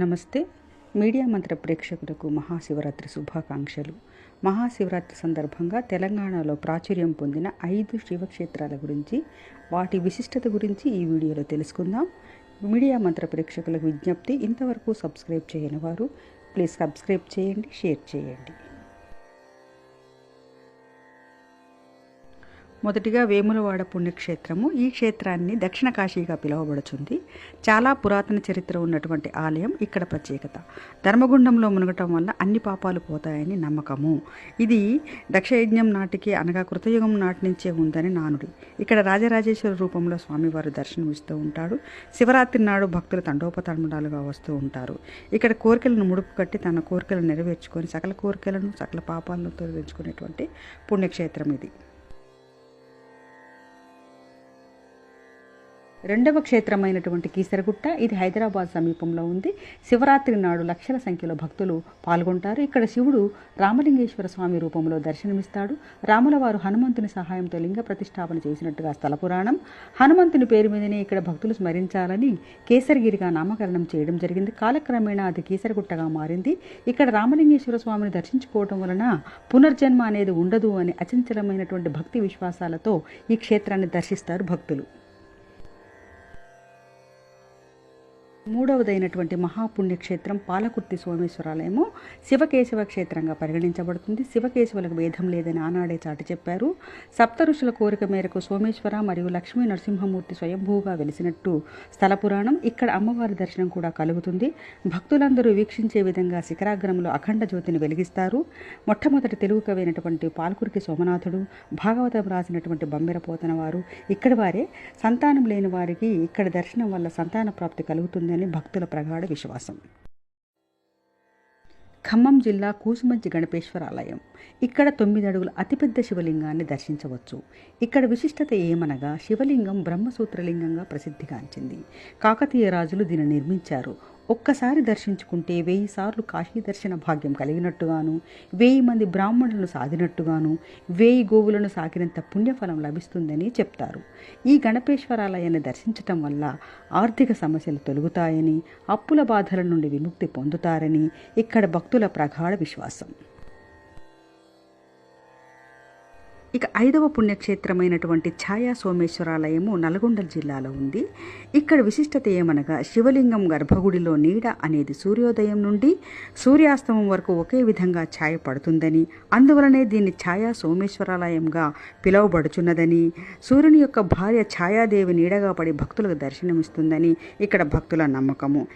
నమస్తే. మీడియా మంత్ర ప్రేక్షకులకు మహాశివరాత్రి శుభాకాంక్షలు. మహాశివరాత్రి సందర్భంగా తెలంగాణలో ప్రాచుర్యం పొందిన ఐదు శివక్షేత్రాల గురించి వాటి విశిష్టత గురించి ఈ వీడియోలో తెలుసుకుందాం. మీడియా మంత్ర ప్రేక్షకులకు విజ్ఞప్తి ఇంతవరకు సబ్స్క్రైబ్ చేయని వారు ప్లీజ్ సబ్స్క్రైబ్ చేయండి షేర్ చేయండి. మొదటిగా వేములవాడ పుణ్యక్షేత్రము. ఈ క్షేత్రాన్ని దక్షిణ కాశీగా పిలువబడుచుంది. చాలా పురాతన చరిత్ర ఉన్నటువంటి ఆలయం ఇక్కడ ప్రత్యేకత. ధర్మగుండంలో మునగటం వల్ల అన్ని పాపాలు పోతాయని నమ్మకము. ఇది దక్షయజ్ఞం నాటికి అనగా కృతయుగం నాటి నుంచే ఉందని నానుడి. ఇక్కడ రాజరాజేశ్వర రూపంలో స్వామివారు దర్శనమిస్తూ ఉంటాడు. శివరాత్రి నాడు భక్తులు తండోపతండాలుగా వస్తూ ఉంటారు. ఇక్కడ కోరికలను ముడుపు కట్టి తన కోరికలను నెరవేర్చుకొని సకల కోరికలను సకల పాపాలను తొలగించుకునేటువంటి పుణ్యక్షేత్రం ఇది. రెండవ క్షేత్రమైనటువంటి కీసరగుట్ట ఇది హైదరాబాద్ సమీపంలో ఉంది. శివరాత్రి నాడు లక్షల సంఖ్యలో భక్తులు పాల్గొంటారు. ఇక్కడ శివుడు రామలింగేశ్వర స్వామి రూపంలో దర్శనమిస్తాడు. రాములవారు హనుమంతుని సహాయంతో లింగ ప్రతిష్టాపన చేసినట్టుగా స్థల పురాణం హనుమంతుని పేరు మీదనే ఇక్కడ భక్తులు స్మరించాలని కేసరగిరిగా నామకరణం చేయడం జరిగింది. కాలక్రమేణా అది కీసరగుట్టగా మారింది. ఇక్కడ రామలింగేశ్వర స్వామిని దర్శించుకోవటం వలన పునర్జన్మ అనేది ఉండదు అని అచంచలమైనటువంటి భక్తి విశ్వాసాలతో ఈ క్షేత్రాన్ని దర్శిస్తారు భక్తులు. మూడవదైనటువంటి మహాపుణ్యక్షేత్రం పాలకుర్తి సోమేశ్వరాలయము శివకేశవ క్షేత్రంగా పరిగణించబడుతుంది. శివకేశవులకు భేదం లేదని ఆనాడే చాటి చెప్పారు. సప్త ఋషుల కోరిక మేరకు సోమేశ్వర మరియు లక్ష్మీ నరసింహమూర్తి స్వయంభూగా వెలిసినట్టు స్థల పురాణం. ఇక్కడ అమ్మవారి దర్శనం కూడా కలుగుతుంది. భక్తులందరూ వీక్షించే విధంగా శిఖరాగ్రంలో అఖండ జ్యోతిని వెలిగిస్తారు. మొట్టమొదటి తెలుగు కవైనటువంటి పాల్కురికి సోమనాథుడు భాగవతం రాసినటువంటి బమ్మెర పోతన వారు ఇక్కడ వారే. సంతానం లేని వారికి ఇక్కడ దర్శనం వల్ల సంతాన ప్రాప్తి కలుగుతుంది ఉందని భక్తుల ప్రగాఢ విశ్వాసం. ఖమ్మం జిల్లా కూసుమంచి గణపేశ్వర ఆలయం ఇక్కడ తొమ్మిది అడుగుల అతిపెద్ద శివలింగాన్ని దర్శించవచ్చు. ఇక్కడ విశిష్టత ఏమనగా శివలింగం బ్రహ్మసూత్రలింగంగా ప్రసిద్ధిగాంచింది కాకతీయ రాజులు దీన్ని నిర్మించారు. ఒక్కసారి దర్శించుకుంటే వెయ్యి సార్లు కాశీ దర్శన భాగ్యం కలిగినట్టుగాను వెయ్యి మంది బ్రాహ్మణులను సాధినట్టుగాను వెయ్యి గోవులను సాకినంత పుణ్యఫలం లభిస్తుందని చెప్తారు. ఈ గణపేశ్వరాలయాన్ని దర్శించటం వల్ల ఆర్థిక సమస్యలు తొలుగుతాయని అప్పుల బాధల నుండి విముక్తి పొందుతారని ఇక్కడ భక్తుల ప్రగాఢ విశ్వాసం. ఇక ఐదవ పుణ్యక్షేత్రమైనటువంటి ఛాయా సోమేశ్వరాలయము నల్గొండ జిల్లాలో ఉంది. ఇక్కడ విశిష్టత ఏమనగా శివలింగం గర్భగుడిలో నీడ అనేది సూర్యోదయం నుండి సూర్యాస్తమం వరకు ఒకే విధంగా ఛాయ పడుతుందని అందువలనే దీన్ని ఛాయా సోమేశ్వరాలయంగా పిలువబడుచున్నదని సూర్యుని యొక్క భార్య ఛాయాదేవి నీడగా పడి భక్తులకు దర్శనమిస్తుందని ఇక్కడ భక్తుల నమ్మకము.